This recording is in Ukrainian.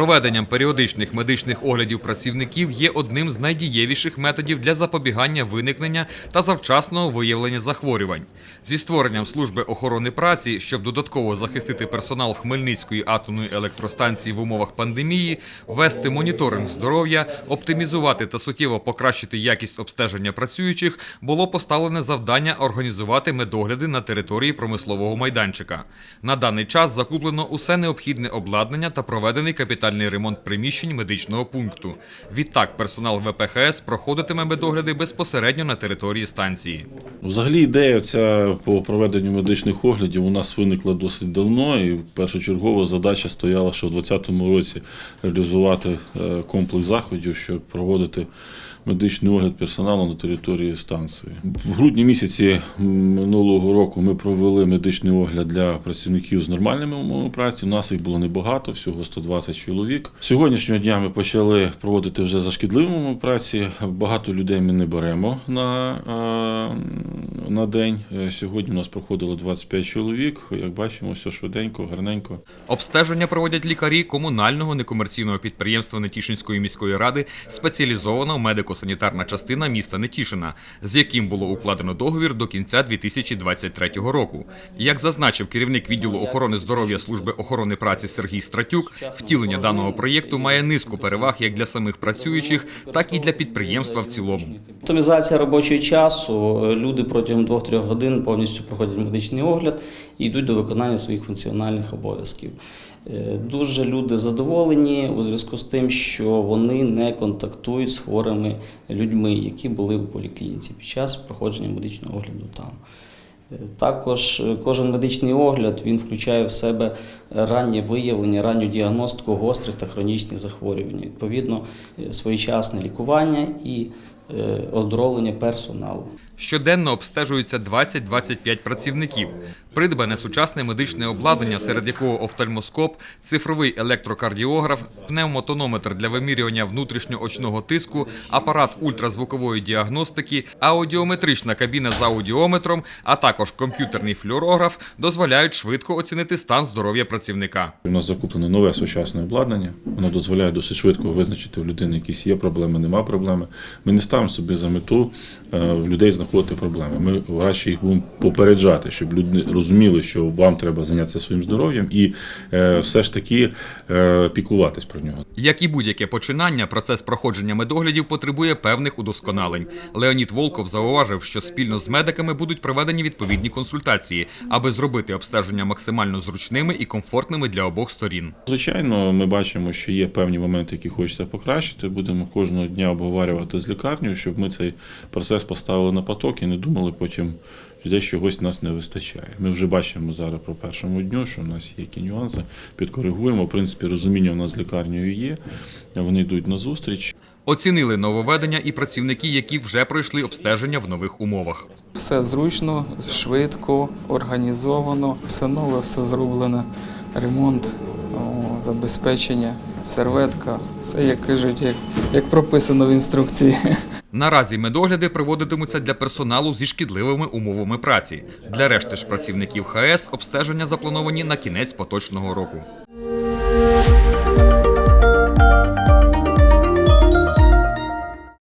Проведенням періодичних медичних оглядів працівників є одним з найдієвіших методів для запобігання виникнення та завчасного виявлення захворювань. Зі створенням служби охорони праці, щоб додатково захистити персонал Хмельницької атомної електростанції в умовах пандемії, вести моніторинг здоров'я, оптимізувати та суттєво покращити якість обстеження працюючих, було поставлене завдання організувати медогляди на території промислового майданчика. На даний час закуплено усе необхідне обладнання та проведений капітальний ремонт приміщень медичного пункту. Відтак персонал ВПХС проходитиме медогляди безпосередньо на території станції. Взагалі ідея ця по проведенню медичних оглядів у нас виникла досить давно, і першочергова задача стояла, що в 2020 році реалізувати е, комплекс заходів, щоб проводити медичний огляд персоналу на території станції. В грудні місяці минулого року ми провели медичний огляд для працівників з нормальними умовами праці. У нас їх було небагато, всього 120 чоловік. Сьогоднішнього дня ми почали проводити вже за шкідливими праці. Багато людей ми не беремо на, е, на день. Е, Сьогодні у нас проходило 25 чоловік. Як бачимо, все швиденько, гарненько. Обстеження проводять лікарі комунального некомерційного підприємства Нетішинської міської ради спеціалізована медико-санітарна частина міста Нетішина, з яким було укладено договір до кінця 2023 року. Як зазначив керівник відділу охорони здоров'я служби охорони праці Сергій Стратюк, втілення даного проєкту має низку переваг як для самих працюючих, так і для підприємства в цілому. Оптимізація робочого часу. Люди протягом 2-3 годин повністю проходять медичний огляд і йдуть до виконання своїх функціональних обов'язків. Е, Дуже люди задоволені у зв'язку з тим, що вони не контактують з хворими людьми, які були у поліклініці під час проходження медичного огляду там. Е, Також е, кожен медичний огляд він включає в себе раннє виявлення, ранню діагностику гострих та хронічних захворювань, відповідно, своєчасне лікування і оздоровлення персоналу. Щоденно обстежується 20-25 працівників. Придбане сучасне медичне обладнання, серед якого офтальмоскоп, цифровий електрокардіограф, пневмотонометр для вимірювання внутрішньоочного тиску, апарат ультразвукової діагностики, аудіометрична кабіна з аудіометром, а також комп'ютерний флюорограф дозволяють швидко оцінити стан здоров'я працівника. У нас закуплене нове сучасне обладнання. Воно дозволяє досить швидко визначити в людини, якісь є проблеми, нема проблеми. Ми не ставимо собі за мету е, в людей знаходити проблеми. Ми краще їх будемо попереджати, щоб люди розуміли, що вам треба зайнятися своїм здоров'ям і е, все ж таки е, піклуватись про нього. Як і будь-яке починання, процес проходження медоглядів потребує певних удосконалень. Леонід Волков зауважив, що спільно з медиками будуть проведені відповідні консультації, аби зробити обстеження максимально зручними і комфортними для обох сторін. Звичайно, ми бачимо, що є певні моменти, які хочеться покращити. Будемо кожного дня обговорювати з лікарнею, щоб ми цей процес поставили на поток і не думали потім, що десь чогось нас не вистачає. Ми вже бачимо зараз по першому дню, що в нас є які нюанси, підкоригуємо. В принципі, розуміння в нас з лікарнею є. Вони йдуть на зустріч. Оцінили нововведення і працівники, які вже пройшли обстеження в нових умовах. Все зручно, швидко, організовано, все нове, все зроблене, ремонт, забезпечення, серветка, все як кажуть, як, як прописано в інструкції. Наразі медогляди проводитимуться для персоналу зі шкідливими умовами праці. Для решти ж працівників ХС обстеження заплановані на кінець поточного року.